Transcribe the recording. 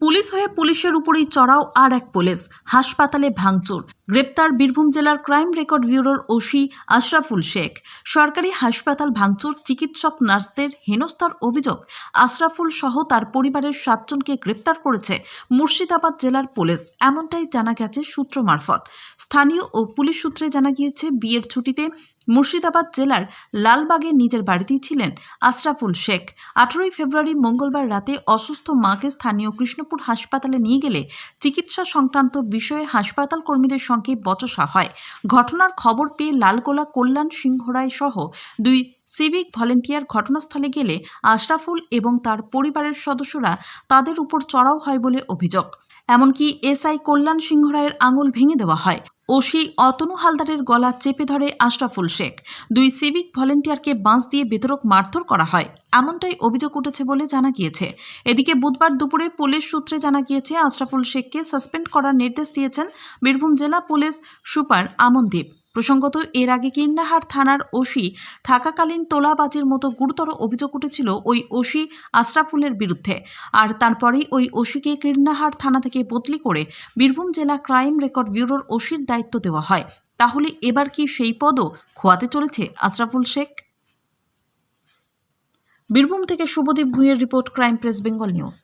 Police হয়ে পুলিশের উপরেই চড়াও আর এক পুলিশ, হাসপাতালে ভাঙচুর। গ্রেপ্তার বীরভূম জেলার ক্রাইম রেকর্ড ব্যুরোর ওসি আশরাফুল শেখ। সরকারি হাসপাতাল ভাঙচুর, চিকিৎসক, নার্সদের হেনস্থার অভিযোগ। আশরাফুল সহ তার পরিবারের সাতজনকে গ্রেপ্তার করেছে মুর্শিদাবাদ জেলার পুলিশ, এমনটাই জানা গেছে সূত্র মারফত। স্থানীয় ও পুলিশ সূত্রে জানা গিয়েছে, বিয়ের ছুটিতে মুর্শিদাবাদ জেলার লালবাগে নিজের বাড়িতেই ছিলেন আশরাফুল শেখ। আঠেরোই ফেব্রুয়ারি মঙ্গলবার রাতে অসুস্থ মাকে স্থানীয় কৃষ্ণপুর হাসপাতালে নিয়ে গেলে চিকিৎসা সংক্রান্ত বিষয়ে হাসপাতাল কর্মীদের সঙ্গে বচসা হয়। ঘটনার খবর পেয়ে লালগোলা কল্যাণ সিংহরায় সহ দুই সিভিক ভলেন্টিয়ার ঘটনাস্থলে গেলে আশরাফুল এবং তার পরিবারের সদস্যরা তাদের উপর চড়াও হয় বলে অভিযোগ। এমনকি এসআই কল্যাণ সিংহ রায়ের আঙুল ভেঙে দেওয়া হয়। ওসি অতনু হালদারের গলা চেপে ধরে আশরাফুল শেখ। দুই সিভিক ভলেন্টিয়ারকে বাঁশ দিয়ে বেতরক মারধর করা হয়। এমনটাই অভিযোগ উঠেছে বলে জানা গিয়েছে। এদিকে বুধবার দুপুরে পুলিশ সূত্রে জানা গিয়েছে, আশরাফুল শেখকে সাসপেন্ড করার নির্দেশ দিয়েছেন বীরভূম জেলা পুলিশ সুপার আমনদীপ। প্রসঙ্গত, এর আগে কিন্নাহার থানার ওসি থাকাকালীন তোলাবাজির মতো গুরুতর অভিযোগ উঠেছিল ওই ওসি আশরাফুলের বিরুদ্ধে। আর তারপরেই ওই ওসিকে কীর্ণাহার থানা থেকে বদলি করে বীরভূম জেলা ক্রাইম রেকর্ড ব্যুরোর ওসির দায়িত্ব দেওয়া হয়। তাহলে এবার কি সেই পদও খোয়াতে চলেছে আশরাফুল শেখ? বীরভূম থেকে Subhadip ভূঁইয়ের report crime press, Bengal news.